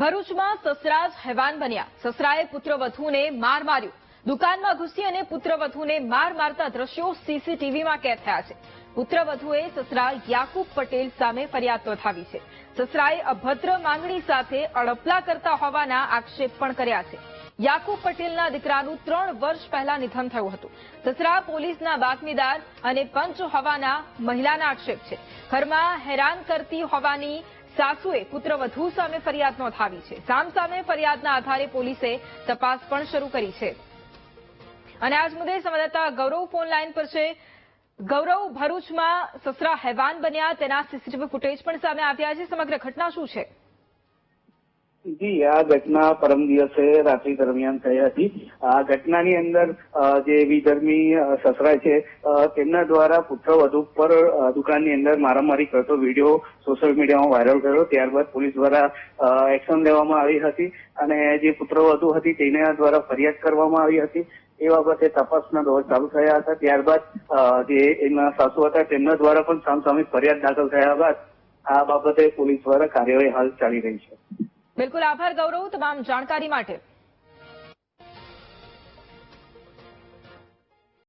ભરૂચમાં સસરા હેવાન બન્યા. સસરાએ પુત્રવધુને માર માર્યું. દુકાનમાં ઘૂસી અને પુત્રવધુને માર મારતા દ્રશ્યો સીસીટીવીમાં કેદ થયા છે. પુત્રવધુએ સસરા યાકુબ પટેલ સામે ફરિયાદ નોંધાવી છે. સસરાએ અભદ્ર માંગણી સાથે અડપલા કરતા હોવાના આક્ષેપ પણ કર્યા છે. યાકુબ પટેલના દીકરાનું ત્રણ વર્ષ પહેલા નિધન થયું હતું. સસરા પોલીસના બાતમીદાર અને પંચ હોવાના મહિલાના આક્ષેપ છે. ઘરમાં હેરાન કરતી હોવાની સાસુએ પુત્રવધુ સામે ફરિયાદ નોંધાવી છે. સામસામે ફરિયાદના આધારે પોલીસે તપાસ પણ શરૂ કરી છે. અને આજ મુદ્દે સંવાદદાતા ગૌરવ ફોન લાઈન પર છે. ગૌરવ, ભરૂચમાં સસરા હેવાન બન્યા, તેના સીસીટીવી ફૂટેજ પણ સામે આવ્યા છે. સમગ્ર ઘટના શું છે? જી, આ ઘટના પરમ દિવસે રાત્રિ દરમિયાન થઈ હતી. આ ઘટનાની અંદર જે વિધર્મી સસરા છે તેમના દ્વારા પુત્રવધુ પર દુકાનની અંદર મારામારી કરતો વીડિયો સોશિયલ મીડિયામાં વાયરલ થયો. ત્યારબાદ પોલીસ દ્વારા એક્શન લેવામાં આવી હતી અને જે પુત્ર વધુ હતી તેના દ્વારા ફરિયાદ કરવામાં આવી હતી. એ બાબતે તપાસના દોર ચાલુ થયા હતા. ત્યારબાદ જે એમના સાસુ હતા તેમના દ્વારા પણ સામસામે ફરિયાદ દાખલ થયા બાદ આ બાબતે પોલીસ દ્વારા કાર્યવાહી હાલ ચાલી રહી છે. બિલકુલ આભાર ગૌરવ તમામ જાણકારી માટે.